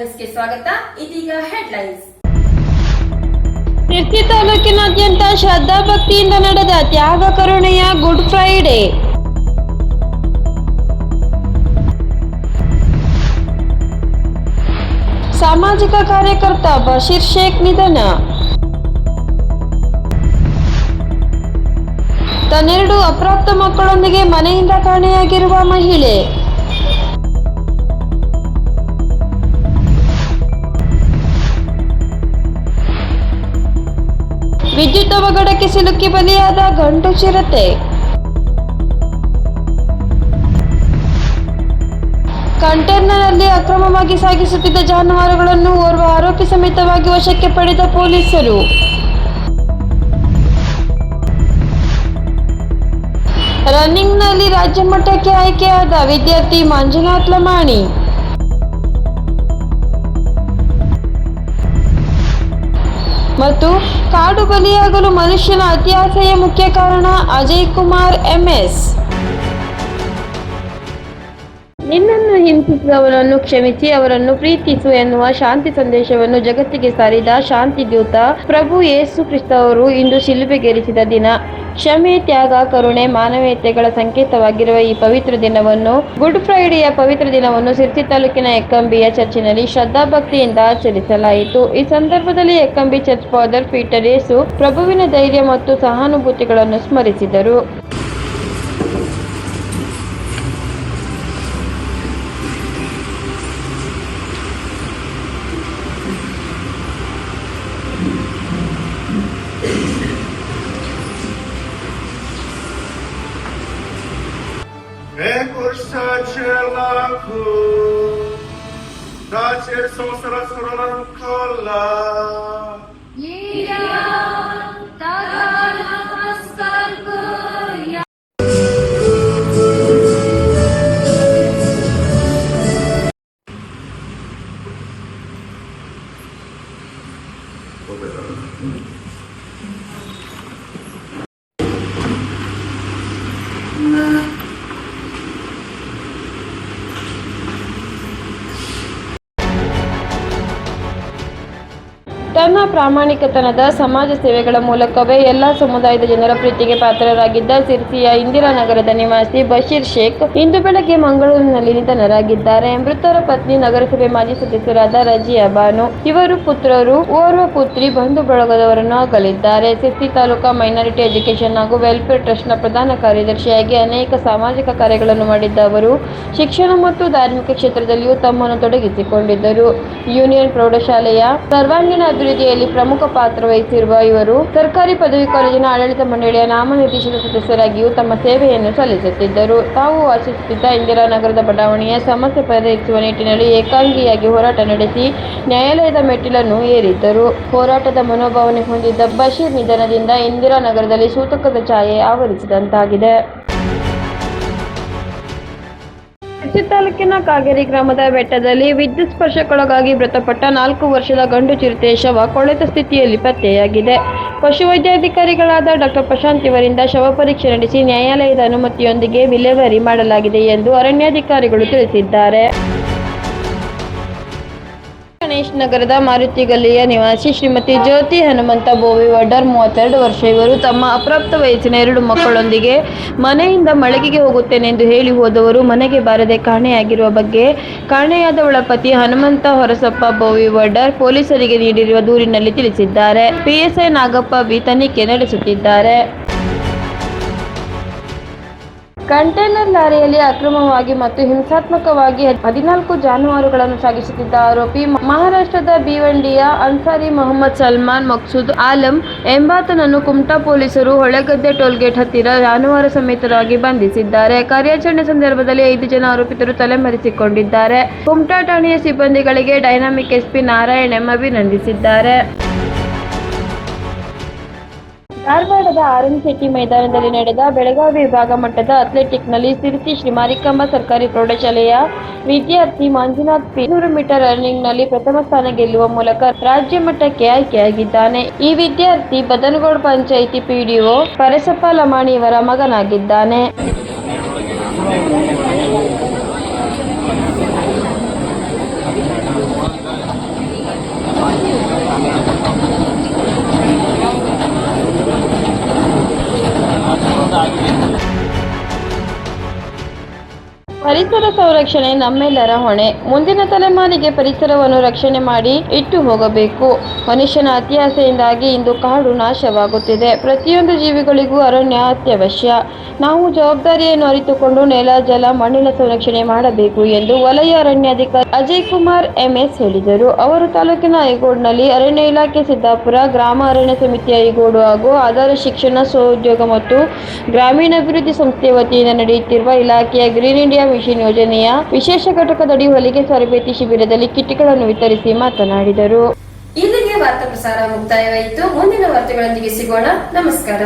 ನ್ಯೂಸ್ಗೆ ಸ್ವಾಗತ. ಇದೀಗ ಹೆಡ್ಲೈನ್ಸ್. ತಾಲೂಕಿನಾದ್ಯಂತ ಶ್ರದ್ಧಾ ಭಕ್ತಿಯಿಂದ ನಡೆದ ತ್ಯಾಗ ಕರುಣೆಯ ಗುಡ್ ಫ್ರೈಡೇ. ಸಾಮಾಜಿಕ ಕಾರ್ಯಕರ್ತ ಬಶೀರ್ ಶೇಖ್ ನಿಧನ. ತನ್ನೆರಡು ಅಪ್ರಾಪ್ತ ಮಕ್ಕಳೊಂದಿಗೆ ಮನೆಯಿಂದ ಕಾಣೆಯಾಗಿರುವ ಮಹಿಳೆ. ವಿದ್ಯುತ್ ಅವಘಡಕ್ಕೆ ಸಿಲುಕಿ ಬಲಿಯಾದ ಗಂಡು ಚಿರತೆ. ಕಂಟೈನರ್ನಲ್ಲಿ ಅಕ್ರಮವಾಗಿ ಸಾಗಿಸುತ್ತಿದ್ದ ಜಾನುವಾರುಗಳನ್ನು ಓರ್ವ ಆರೋಪಿ ಸಮೇತವಾಗಿ ವಶಕ್ಕೆ ಪಡೆದ ಪೊಲೀಸರು. ರನ್ನಿಂಗ್ನಲ್ಲಿ ರಾಜ್ಯ ಮಟ್ಟಕ್ಕೆ ಆಯ್ಕೆಯಾದ ವಿದ್ಯಾರ್ಥಿ ಮಂಜುನಾಥ್ ಲಮಾಣಿ. ಮತ್ತು ಕಾಡು ಬಲಿಯಾಗಲು ಮನುಷ್ಯನ ಅತಿಯಾಸೆಯ ಮುಖ್ಯ ಕಾರಣ ಅಜಯ್ ಕುಮಾರ್ ಎಂಎಸ್ ನಿನ್ನನ್ನು ಹಿಂಸಿಸಿದವರನ್ನು ಕ್ಷಮಿಸಿ, ಅವರನ್ನು ಪ್ರೀತಿಸು ಎನ್ನುವ ಶಾಂತಿ ಸಂದೇಶವನ್ನು ಜಗತ್ತಿಗೆ ಸಾರಿದ ಶಾಂತಿ ದೂತ ಪ್ರಭು ಯೇಸು ಕ್ರಿಸ್ತವರು ಇಂದು ಶಿಲುಬೆಗೇರಿಸಿದ ದಿನ. ಕ್ಷಮೆ, ತ್ಯಾಗ, ಕರುಣೆ, ಮಾನವೀಯತೆಗಳ ಸಂಕೇತವಾಗಿರುವ ಈ ಪವಿತ್ರ ದಿನವನ್ನು, ಗುಡ್ ಫ್ರೈಡೆಯ ಪವಿತ್ರ ದಿನವನ್ನು ಸಿರ್ಸಿ ತಾಲೂಕಿನ ಎಕ್ಕಂಬಿಯ ಚರ್ಚಿನಲ್ಲಿ ಶ್ರದ್ಧಾಭಕ್ತಿಯಿಂದ ಆಚರಿಸಲಾಯಿತು. ಈ ಸಂದರ್ಭದಲ್ಲಿ ಎಕ್ಕಂಬಿ ಚರ್ಚ್ ಫಾದರ್ ಪೀಟರ್ ಯೇಸು ಪ್ರಭುವಿನ ಧೈರ್ಯ ಮತ್ತು ಸಹಾನುಭೂತಿಗಳನ್ನು ಸ್ಮರಿಸಿದರು. 사실만큼 나 제소 사랑스러운 컬러 이야 따가운 쌀거야 뭐야 ತನ್ನ ಪ್ರಾಮಾಣಿಕತನದ ಸಮಾಜ ಸೇವೆಗಳ ಮೂಲಕವೇ ಎಲ್ಲ ಸಮುದಾಯದ ಜನರ ಪ್ರೀತಿಗೆ ಪಾತ್ರರಾಗಿದ್ದ ಸಿರ್ಸಿಯ ಇಂದಿರಾನಗರದ ನಿವಾಸಿ ಬಶೀರ್ ಶೇಖ್ ಇಂದು ಬೆಳಗ್ಗೆ ಮಂಗಳೂರಿನಲ್ಲಿ ನಿಧನರಾಗಿದ್ದಾರೆ. ಮೃತರ ಪತ್ನಿ, ನಗರಸಭೆ ಮಾಜಿ ಸದಸ್ಯರಾದ ರಜಿಯಾ ಬಾನು, ಇವರು ಪುತ್ರರು ಓರ್ವ ಪುತ್ರಿ ಬಂಧು ಬಳಗದವರನ್ನು ಅಗಲಿದ್ದಾರೆ. ಸಿರ್ಸಿ ತಾಲೂಕಾ ಮೈನಾರಿಟಿ ಎಜುಕೇಷನ್ ಹಾಗೂ ವೆಲ್ಫೇರ್ ಟ್ರಸ್ಟ್ನ ಪ್ರಧಾನ ಕಾರ್ಯದರ್ಶಿಯಾಗಿ ಅನೇಕ ಸಾಮಾಜಿಕ ಕಾರ್ಯಗಳನ್ನು ಮಾಡಿದ್ದ ಅವರು, ಶಿಕ್ಷಣ ಮತ್ತು ಧಾರ್ಮಿಕ ಕ್ಷೇತ್ರದಲ್ಲಿಯೂ ತಮ್ಮನ್ನು ತೊಡಗಿಸಿಕೊಂಡಿದ್ದರು. ಯೂನಿಯನ್ ಪ್ರೌಢಶಾಲೆಯ ಸರ್ವಾಂಗೀಣ ಅಭಿವೃದ್ಧಿಯಲ್ಲಿ ಪ್ರಮುಖ ಪಾತ್ರ ವಹಿಸಿರುವ ಇವರು ಸರ್ಕಾರಿ ಪದವಿ ಕಾಲೇಜಿನ ಆಡಳಿತ ಮಂಡಳಿಯ ನಾಮನಿರ್ದೇಶಿತ ಸದಸ್ಯರಾಗಿಯೂ ತಮ್ಮ ಸೇವೆಯನ್ನು ಸಲ್ಲಿಸುತ್ತಿದ್ದರು. ತಾವು ವಾಸಿಸುತ್ತಿದ್ದ ಇಂದಿರಾನಗರದ ಬಡಾವಣೆಯ ಸಮಸ್ಯೆ ಪರಿಹರಿಸುವ ನಿಟ್ಟಿನಲ್ಲಿ ಏಕಾಂಗಿಯಾಗಿ ಹೋರಾಟ ನಡೆಸಿ ನ್ಯಾಯಾಲಯದ ಮೆಟ್ಟಿಲನ್ನು ಏರಿದ್ದರು. ಹೋರಾಟದ ಮನೋಭಾವನೆ ಹೊಂದಿದ್ದ ಬಶೀರ್ ನಿಧನದಿಂದ ಇಂದಿರಾನಗರದಲ್ಲಿ ಸೂತಕದ ಛಾಯೆ ಆವರಿಸಿದಂತಾಗಿದೆ. ಕೃಷಿ ತಾಲೂಕಿನ ಕಾಗೇರಿ ಗ್ರಾಮದ ಬೆಟ್ಟದಲ್ಲಿ ವಿದ್ಯುತ್ ಸ್ಪರ್ಶಕ್ಕೊಳಗಾಗಿ ಮೃತಪಟ್ಟ ನಾಲ್ಕು ವರ್ಷದ ಗಂಡು ಚಿರತೆ ಶವ ಕೊಳೆತ ಸ್ಥಿತಿಯಲ್ಲಿ ಪತ್ತೆಯಾಗಿದೆ. ಪಶುವೈದ್ಯಾಧಿಕಾರಿಗಳಾದ ಡಾಕ್ಟರ್ ಪ್ರಶಾಂತ್ ಇವರಿಂದ ಶವ ಪರೀಕ್ಷೆ ನಡೆಸಿ ನ್ಯಾಯಾಲಯದ ಅನುಮತಿಯೊಂದಿಗೆ ವಿಲೇವಾರಿ ಮಾಡಲಾಗಿದೆ ಎಂದು ಅರಣ್ಯಾಧಿಕಾರಿಗಳು ತಿಳಿಸಿದ್ದಾರೆ. ಗಣೇಶ್ ನಗರದ ಮಾರುತಿ ಗಲ್ಲಿಯ ನಿವಾಸಿ ಶ್ರೀಮತಿ ಜ್ಯೋತಿ ಹನುಮಂತ ಬೋವಿ ವಡ್ಡರ್ ಮೂವತ್ತೆರಡು ವರ್ಷ. ಇವರು ತಮ್ಮ ಅಪ್ರಾಪ್ತ ವಯಸ್ಸಿನ ಎರಡು ಮಕ್ಕಳೊಂದಿಗೆ ಮನೆಯಿಂದ ಮಳಗೆಗೆ ಹೋಗುತ್ತೇನೆಂದು ಹೇಳಿ ಹೋದವರು ಮನೆಗೆ ಬಾರದೆ ಕಾಣೆಯಾಗಿರುವ ಬಗ್ಗೆ ಕಾಣೆಯಾದವಳ ಪತಿ ಹನುಮಂತ ಹೊರಸಪ್ಪ ಬೋವಿ ವಡ್ಡರ್ ಪೊಲೀಸರಿಗೆ ನೀಡಿರುವ ದೂರಿನಲ್ಲಿ ತಿಳಿಸಿದ್ದಾರೆ. ಪಿಎಸ್ಐ ನಾಗಪ್ಪ ಬಿ ತನಿಖೆ ನಡೆಸುತ್ತಿದ್ದಾರೆ. ಕಂಟೈನರ್ ಲಾರಿಯಲ್ಲಿ ಅಕ್ರಮವಾಗಿ ಮತ್ತು ಹಿಂಸಾತ್ಮಕವಾಗಿ ಹದಿನಾಲ್ಕು ಜಾನುವಾರುಗಳನ್ನು ಸಾಗಿಸುತ್ತಿದ್ದ ಆರೋಪಿ ಮಹಾರಾಷ್ಟ್ರದ ಭಿವಂಡಿಯ ಅನ್ಸಾರಿ ಮೊಹಮ್ಮದ್ ಸಲ್ಮಾನ್ ಮಕ್ಸೂದ್ ಆಲಂ ಎಂಬಾತನನ್ನು ಕುಮಟಾ ಪೊಲೀಸರು ಹೊಳೆಗದ್ದೆ ಟೋಲ್ಗೇಟ್ ಹತ್ತಿರ ಜಾನುವಾರು ಸಮೇತರಾಗಿ ಬಂಧಿಸಿದ್ದಾರೆ. ಕಾರ್ಯಾಚರಣೆ ಸಂದರ್ಭದಲ್ಲಿ ಐದು ಜನ ಆರೋಪಿತರು ತಲೆಮರೆಸಿಕೊಂಡಿದ್ದಾರೆ. ಕುಮಟಾ ಠಾಣೆಯ ಸಿಬ್ಬಂದಿಗಳಿಗೆ ಡೈನಾಮಿಕ್ ಎಸ್ಪಿ ನಾರಾಯಣ್ ಎಂ ಅಭಿನಂದಿಸಿದ್ದಾರೆ. ಧಾರವಾಡದ ಶೆಟ್ಟಿ ಮೈದಾನದಲ್ಲಿ ನಡೆದ ಬೆಳಗಾವಿ ವಿಭಾಗ ಮಟ್ಟದ ಅಥ್ಲೆಟಿಕ್ನಲ್ಲಿ ಸಿರಿಸಿ ಶ್ರೀ ಮಾರಿಕಾಂಬಾ ಸರ್ಕಾರಿ ಪ್ರೌಢಶಾಲೆಯ ವಿದ್ಯಾರ್ಥಿ ಮಂಜುನಾಥ್ ಪಿ ನೂರು ಮೀಟರ್ ರನ್ನಿಂಗ್ನಲ್ಲಿ ಪ್ರಥಮ ಸ್ಥಾನ ಗೆಲ್ಲುವ ಮೂಲಕ ರಾಜ್ಯ ಮಟ್ಟಕ್ಕೆ ಆಯ್ಕೆಯಾಗಿದ್ದಾನೆ. ಈ ವಿದ್ಯಾರ್ಥಿ ಬದನಗೋಡ್ ಪಂಚಾಯಿತಿ ಪಿಡಿಒ ಪರಸಪ್ಪ ಲಮಾಣಿಯವರ ಮಗನಾಗಿದ್ದಾನೆ. ಪರಿಸರ ಸಂರಕ್ಷಣೆ ನಮ್ಮೆಲ್ಲರ ಹೊಣೆ. ಮುಂದಿನ ತಲೆಮಾರಿಗೆ ಪರಿಸರವನ್ನು ರಕ್ಷಣೆ ಮಾಡಿ ಇಟ್ಟು ಹೋಗಬೇಕು. ಮನುಷ್ಯನ ಅತಿಯಾಸೆಯಿಂದಾಗಿ ಇಂದು ಕಾಡು ನಾಶವಾಗುತ್ತಿದೆ. ಪ್ರತಿಯೊಂದು ಜೀವಿಗಳಿಗೂ ಅರಣ್ಯ ಅತ್ಯವಶ್ಯ. ನಾವು ಜವಾಬ್ದಾರಿಯನ್ನು ಅರಿತುಕೊಂಡು ನೆಲ, ಜಲ, ಮಣ್ಣಿನ ಸಂರಕ್ಷಣೆ ಮಾಡಬೇಕು ಎಂದು ವಲಯ ಅರಣ್ಯಾಧಿಕಾರಿ ಅಜಯ್ ಕುಮಾರ್ ಎಂಎಸ್ ಹೇಳಿದರು. ಅವರು ತಾಲೂಕಿನ ಐಗೋಡ್ನಲ್ಲಿ ಅರಣ್ಯ ಇಲಾಖೆ ಸಿದ್ದಾಪುರ, ಗ್ರಾಮ ಅರಣ್ಯ ಸಮಿತಿ ಐಗೋಡು ಹಾಗೂ ಆಧಾರ ಶಿಕ್ಷಣ ಸ್ವಉದ್ಯೋಗ ಮತ್ತು ಗ್ರಾಮೀಣಾಭಿವೃದ್ಧಿ ಸಂಸ್ಥೆ ವತಿಯಿಂದ ನಡೆಯುತ್ತಿರುವ ಇಲಾಖೆಯ ಗ್ರೀನ್ ಇಂಡಿಯಾ ಮಿಷನ್ ಯೋಜನೆಯ ವಿಶೇಷ ಘಟಕದಡಿ ಹೊಲಿಗೆ ತರಬೇತಿ ಶಿಬಿರದಲ್ಲಿ ಕಿಟ್ಗಳನ್ನು ವಿತರಿಸಿ ಮಾತನಾಡಿದರು. ಇಲ್ಲಿಗೆ ವಾರ್ತಾ ಪ್ರಸಾರ ಮುಕ್ತಾಯವಾಯಿತು. ಮುಂದಿನ ವಾರ್ತೆಗಳೊಂದಿಗೆ ಸಿಗೋಣ. ನಮಸ್ಕಾರ.